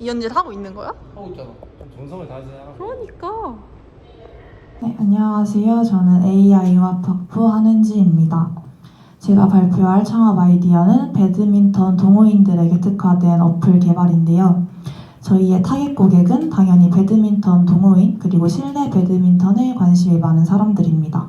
이현진 하고 있는 거야? 하고 있잖아. 좀 정성을 다해서 하고. 그러니까. 네, 안녕하세요. 저는 AI 융합학부 한은지입니다. 제가 발표할 창업 아이디어는 배드민턴 동호인들에게 특화된 어플 개발인데요. 저희의 타겟 고객은 당연히 배드민턴 동호인 그리고 실내 배드민턴에 관심이 많은 사람들입니다.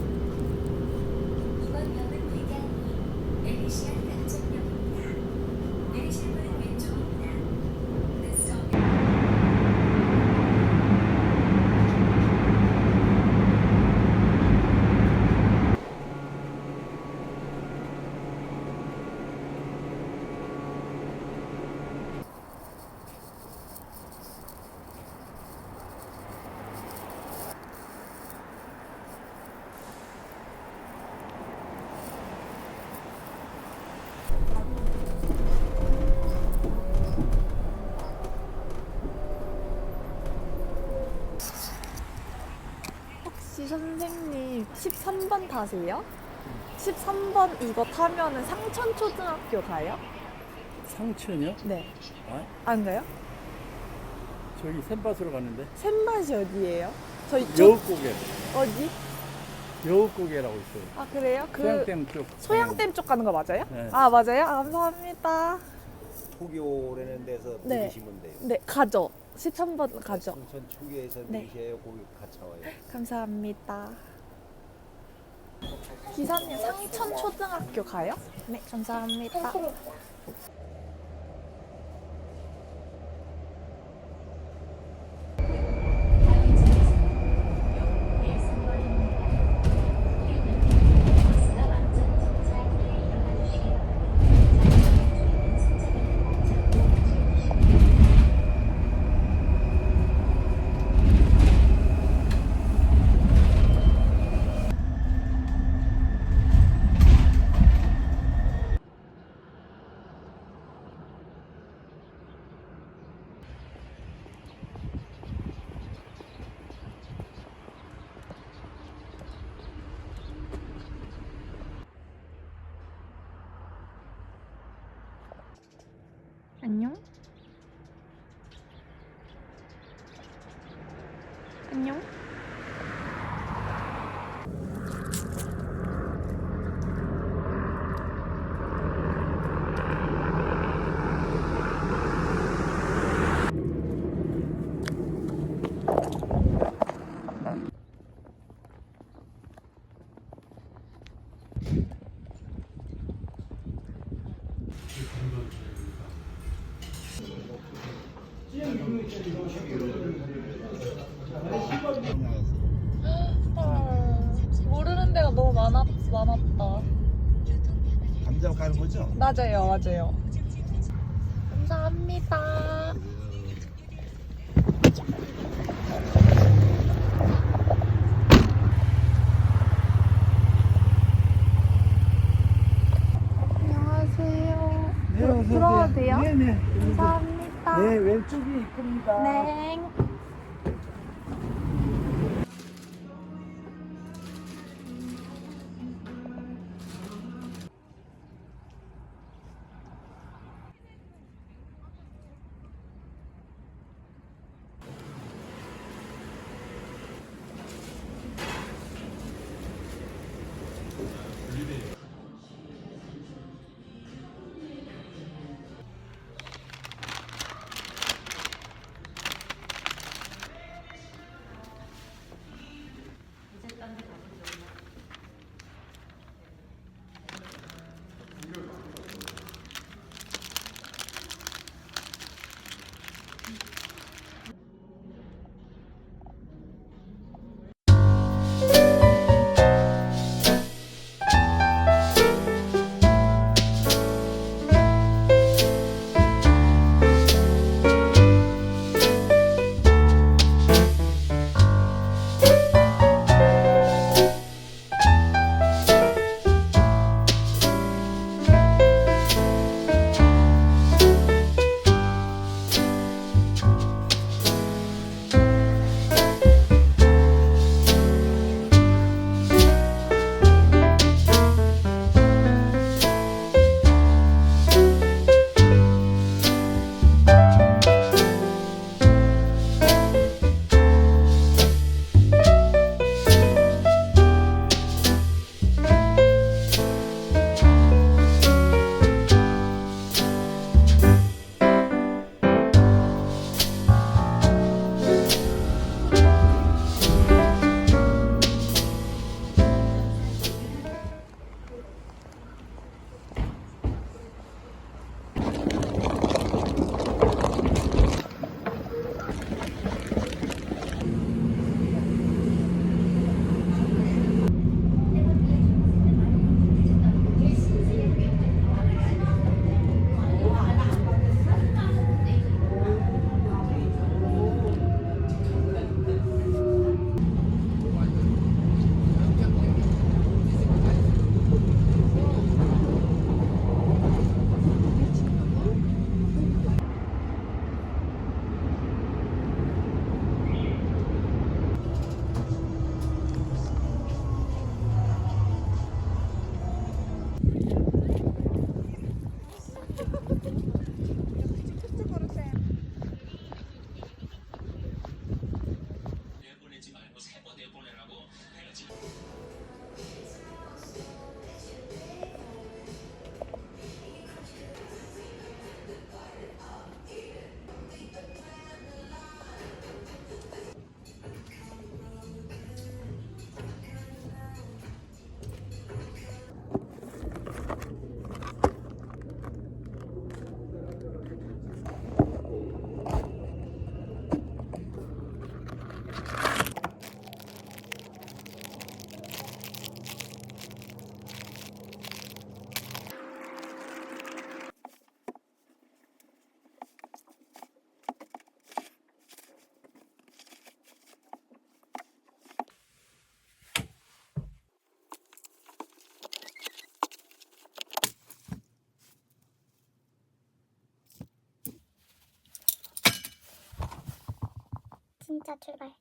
혹시 선생님 13번 타세요? 13번 이거 타면은 상천초등학교 가요? 상천이요? 네. 아, 안 가요? 저기 샘밭으로 갔는데 샘밭이 어디예요? 저희 쪽 여우고개 어디? 여우고개라고 있어요 아 그래요? 그 소양댐 쪽 소양댐 쪽 가는 거 맞아요? 네. 아 맞아요? 아, 감사합니다. 초교라는 데서 네. 내리시면 돼요. 네 가죠. 13번 가죠. 순천 네. 내리셔야 거기 같이 와요. 감사합니다. 기사님 상천 초등학교 가요? 네 감사합니다. 안녕. 안녕. 모르는 데가 너무 많았, 많았다. 감자 가는 거죠? 맞아요, 맞아요. 감사합니다. 안녕하세요. 네, 들어와도 돼요? 네네 감사합니다. 네 왼쪽이 이쁩니다 네. 진짜 출발.